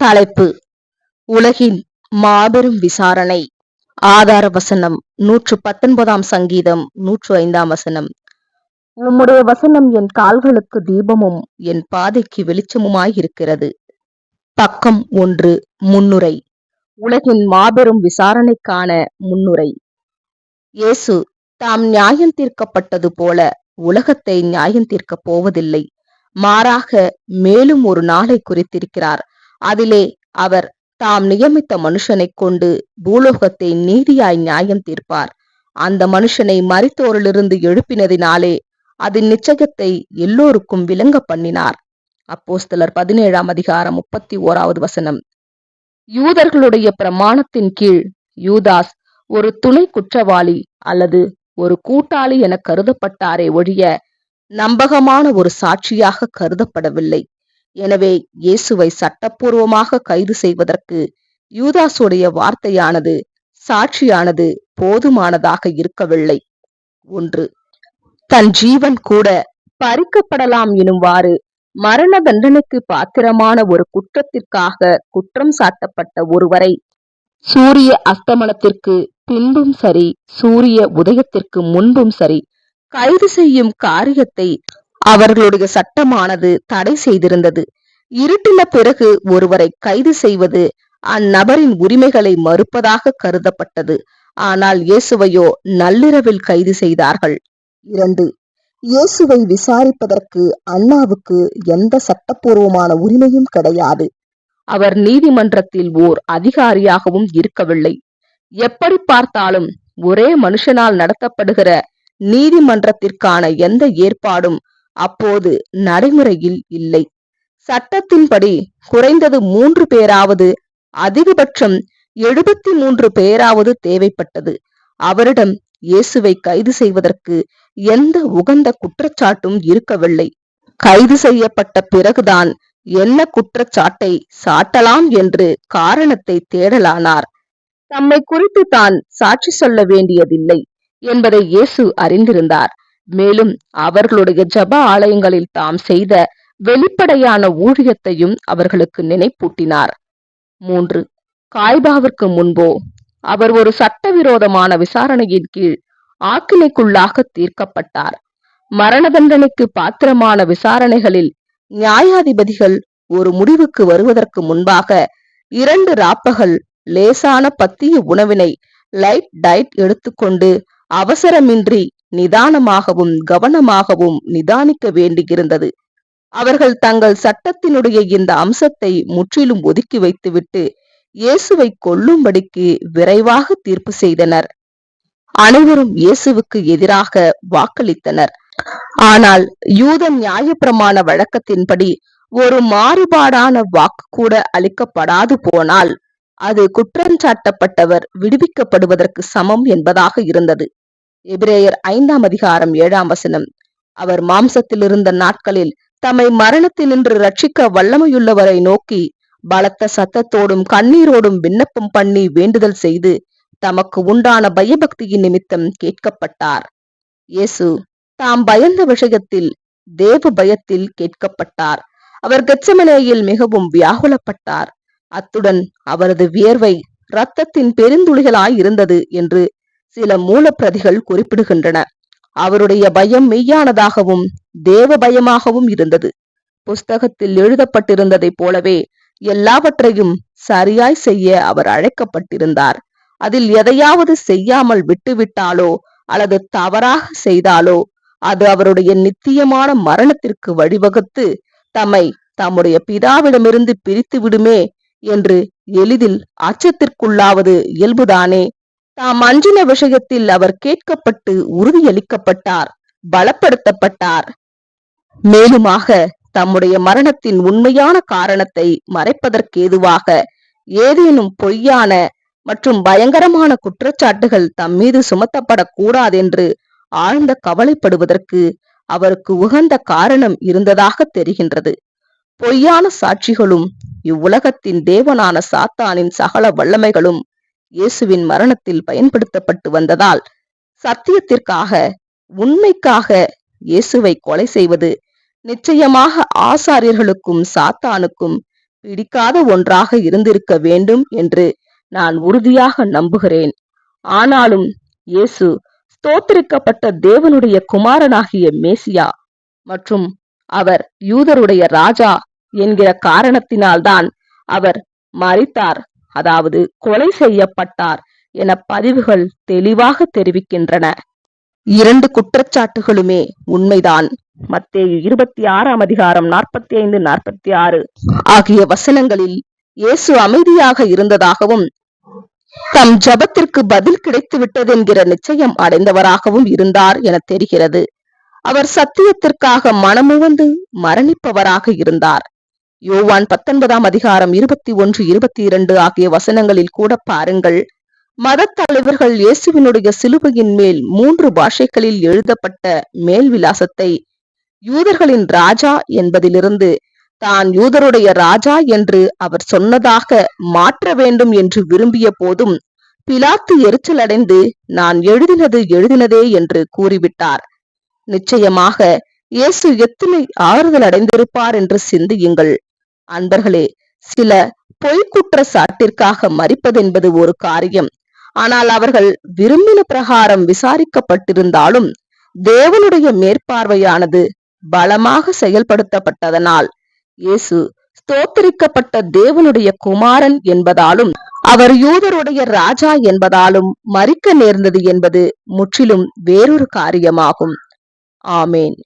தலைப்பு. உலகின் மாபெரும் விசாரணை. ஆதார வசனம் நூற்று பத்தொன்பதாம் சங்கீதம் நூற்று ஐந்தாம் வசனம். உம்முடைய வசனம் என் கால்களுக்கு தீபமும் என் பாதைக்கு வெளிச்சமுமாயிருக்கிறது பக்கம் ஒன்று முன்னுரை. உலகின் மாபெரும் விசாரணைக்கான முன்னுரை. இயேசு தாம் நியாயம் தீர்க்கப்பட்டது போல உலகத்தை நியாயம் தீர்க்கப் போவதில்லை. மாறாக மேலும் ஒரு நாளை குறித்திருக்கிறார். அதிலே அவர் தாம் நியமித்த மனுஷனைக் கொண்டு பூலோகத்தை நீதியாய் நியாயம் தீர்ப்பார். அந்த மனுஷனை மறித்தோரிலிருந்து எழுப்பினதினாலே அதன் நிச்சயத்தை எல்லோருக்கும் விளங்க பண்ணினார். அப்போஸ்தலர் பதினேழாம் அதிகாரம் முப்பத்தி ஓராவது வசனம். யூதர்களுடைய பிரமாணத்தின் கீழ் யூதாஸ் ஒரு துணை குற்றவாளி அல்லது ஒரு கூட்டாளி என கருதப்பட்டாரே ஒழிய நம்பகமான ஒரு சாட்சியாக கருதப்படவில்லை. எனவே இயேசுவை சட்டப்பூர்வமாக கைது செய்வதற்கு யூதாசுடைய வார்த்தையானது சாட்சியானது போதுமானதாக இருக்கவில்லை. ஒன்று தன் ஜீவன் கூட பறிக்கப்படலாம் எனும்வாறு மரண தண்டனைக்கு பாத்திரமான ஒரு குற்றத்திற்காக குற்றம் சாட்டப்பட்ட ஒருவரை சூரிய அஸ்தமனத்திற்கு பின்பும் சரி சூரிய உதயத்திற்கு முன்பும் சரி கைது செய்யும் காரியத்தை அவர்களுடைய சட்டமானது தடை செய்திருந்தது. இருட்டின பிறகு ஒருவரை கைது செய்வது அந்நபரின் உரிமைகளை மறுப்பதாக கருதப்பட்டது. ஆனால் இயேசுவையோ நள்ளிரவில் கைது செய்தார்கள். இரண்டு இயேசுவை விசாரிப்பதற்கு அண்ணாவுக்கு எந்த சட்டப்பூர்வமான உரிமையும் கிடையாது. அவர் நீதிமன்றத்தில் ஓர் அதிகாரியாகவும் இருக்கவில்லை. எப்படி பார்த்தாலும் ஒரே மனுஷனால் நடத்தப்படுகிற நீதிமன்றத்திற்கான எந்த ஏற்பாடும் அப்போது நடைமுறையில் இல்லை. சட்டத்தின்படி குறைந்தது மூன்று பேராவது அதிகபட்சம் எழுபத்தி மூன்று பேராவது தேவைப்பட்டது. அவரிடம் இயேசுவை கைது செய்வதற்கு எந்த உகந்த குற்றச்சாட்டும் இருக்கவில்லை. கைது செய்யப்பட்ட பிறகுதான் என்ன குற்றச்சாட்டை சாட்டலாம் என்று காரணத்தை தேடலானார். தம்மை குறித்து தான் சாட்சி சொல்ல வேண்டியதில்லை என்பதை இயேசு அறிந்திருந்தார். மேலும் அவர்களுடைய ஜப ஆலயங்களில் தாம் செய்த வெளிப்படையான ஊழியத்தையும் அவர்களுக்கு நினைப்பூட்டினார். மூன்று காய்பாவிற்கு முன்போ அவர் ஒரு சட்டவிரோதமான விசாரணையின் கீழ் ஆக்கினைக்குள்ளாக தீர்க்கப்பட்டார். மரண தண்டனைக்கு பாத்திரமான விசாரணைகளில் நியாயாதிபதிகள் ஒரு முடிவுக்கு வருவதற்கு முன்பாக இரண்டு ராப்பகல் லேசான பத்திய உணவினை லைட் டயட் எடுத்துக்கொண்டு அவசரமின்றி நிதானமாகவும் கவனமாகவும் நிதானிக்க வேண்டியிருந்தது. அவர்கள் தங்கள் சட்டத்தினுடைய இந்த அம்சத்தை முற்றிலும் ஒதுக்கி வைத்துவிட்டு இயேசுவை கொல்லும்படிக்கு விரைவாக தீர்ப்பு செய்தனர். அனைவரும் இயேசுவுக்கு எதிராக வாக்களித்தனர். ஆனால் யூத நியாயப்பிரமாண வழக்கத்தின்படி ஒரு மாறுபாடான வாக்கு கூட அளிக்கப்படாது போனால் அது குற்றஞ்சாட்டப்பட்டவர் விடுவிக்கப்படுவதற்கு சமம் என்பதாக இருந்தது. எபிரேயர் ஐந்தாம் அதிகாரம் ஏழாம் வசனம். அவர் மாம்சத்தில் இருந்த நாட்களில் தம்மை மரணத்தில் நின்று ரட்சிக்க வல்லமையுள்ளவரை நோக்கி பலத்த சத்தத்தோடும் கண்ணீரோடும் விண்ணப்பம் பண்ணி வேண்டுதல் செய்து தமக்கு உண்டான பயபக்தியின் நிமித்தம் கேட்கப்பட்டார். இயேசு தாம் பயந்த விஷயத்தில் தேவ பயத்தில் கேட்கப்பட்டார். அவர் கெச்சமனேயில் மிகவும் வியாகுலப்பட்டார். அத்துடன் அவரது வியர்வை இரத்தத்தின் பெருந்துளிகளாய் இருந்தது என்று சில மூலப்பிரதிகள் குறிப்பிடுகின்றன. அவருடைய பயம் மெய்யானதாகவும் தேவ பயமாகவும் இருந்தது. புஸ்தகத்தில் எழுதப்பட்டிருந்ததைப் போலவே எல்லாவற்றையும் சரியாய் செய்ய அவர் அழைக்கப்பட்டிருந்தார். அதில் எதையாவது செய்யாமல் விட்டுவிட்டாலோ அல்லது தவறாக செய்தாலோ அது அவருடைய நித்தியமான மரணத்திற்கு வழிவகுத்து தம்மை தம்முடைய பிதாவிடமிருந்து பிரித்து விடுமே என்று எளிதில் அச்சத்திற்குள்ளாவது இயல்புதானே தாம் அஞ்சின விஷயத்தில் அவர் கேட்கப்பட்டு உறுதியளிக்கப்பட்டார் பலப்படுத்தப்பட்டார். மேலுமாக தம்முடைய மரணத்தின் உண்மையான காரணத்தை மறைப்பதற்கேதுவாக ஏதேனும் பொய்யான மற்றும் பயங்கரமான குற்றச்சாட்டுகள் தம் மீது சுமத்தப்படக்கூடாதென்று ஆழ்ந்த கவலைப்படுவதற்கு அவருக்கு உகந்த காரணம் இருந்ததாக தெரிகின்றது. பொய்யான சாட்சிகளும் இவ்வுலகத்தின் தேவனான சாத்தானின் சகல வல்லமைகளும் இயேசுவின் மரணத்தில் பயன்படுத்தப்பட்டு வந்ததால் சத்தியத்திற்காக உண்மைக்காக இயேசுவை கொலை செய்வது நிச்சயமாக ஆசாரியர்களுக்கும் சாத்தானுக்கும் பிடிக்காத ஒன்றாக இருந்திருக்க வேண்டும் என்று நான் உறுதியாக நம்புகிறேன். ஆனாலும் இயேசு ஸ்தோத்திரிக்கப்பட்ட தேவனுடைய குமாரனாகிய மேசியா மற்றும் அவர் யூதருடைய ராஜா என்கிற காரணத்தினால்தான் அவர் மறித்தார் அதாவது கொலை செய்யப்பட்டார் என பதிவுகள் தெளிவாக தெரிவிக்கின்றன. இரண்டு குற்றச்சாட்டுகளுமே உண்மைதான். மத்தேயு இருபத்தி ஆறாம் அதிகாரம் நாற்பத்தி ஐந்து நாற்பத்தி ஆறு ஆகிய வசனங்களில் இயேசு அமைதியாக இருந்ததாகவும் தம் ஜபத்திற்கு பதில் கிடைத்து விட்டது என்கிற நிச்சயம் அடைந்தவராகவும் இருந்தார் என தெரிகிறது. அவர் சத்தியத்திற்காக மனமுவந்து மரணிப்பவராக இருந்தார். யோவான் பத்தொன்பதாம் அதிகாரம் இருபத்தி ஒன்று இருபத்தி இரண்டு ஆகிய வசனங்களில் கூட பாருங்கள். மதத்தலைவர்கள் இயேசுவினுடைய சிலுவையின் மேல் மூன்று பாஷைகளில் எழுதப்பட்ட மேல் விலாசத்தை யூதர்களின் ராஜா என்பதிலிருந்து தான் யூதருடைய ராஜா என்று அவர் சொன்னதாக மாற்ற வேண்டும் என்று விரும்பிய போதும் பிலாத்து எரிச்சலடைந்து நான் எழுதினது எழுதினதே என்று கூறிவிட்டார். நிச்சயமாக இயேசு எத்தனை ஆறுதல் அடைந்திருப்பார் என்று சிந்தியுங்கள். அன்பர்களே சில பொய்க்குற்ற சாட்டிற்காக மறிப்பதென்பது ஒரு காரியம். ஆனால் அவர்கள் விரும்பின பிரகாரம் விசாரிக்கப்பட்டிருந்தாலும் தேவனுடைய மேற்பார்வையானது பலமாக செயல்படுத்தப்பட்டதனால் இயேசு ஸ்தோத்தரிக்கப்பட்ட தேவனுடைய குமாரன் என்பதாலும் அவர் யூதருடைய ராஜா என்பதாலும் மறிக்க நேர்ந்தது என்பது முற்றிலும் வேறொரு காரியமாகும். ஆமேன்.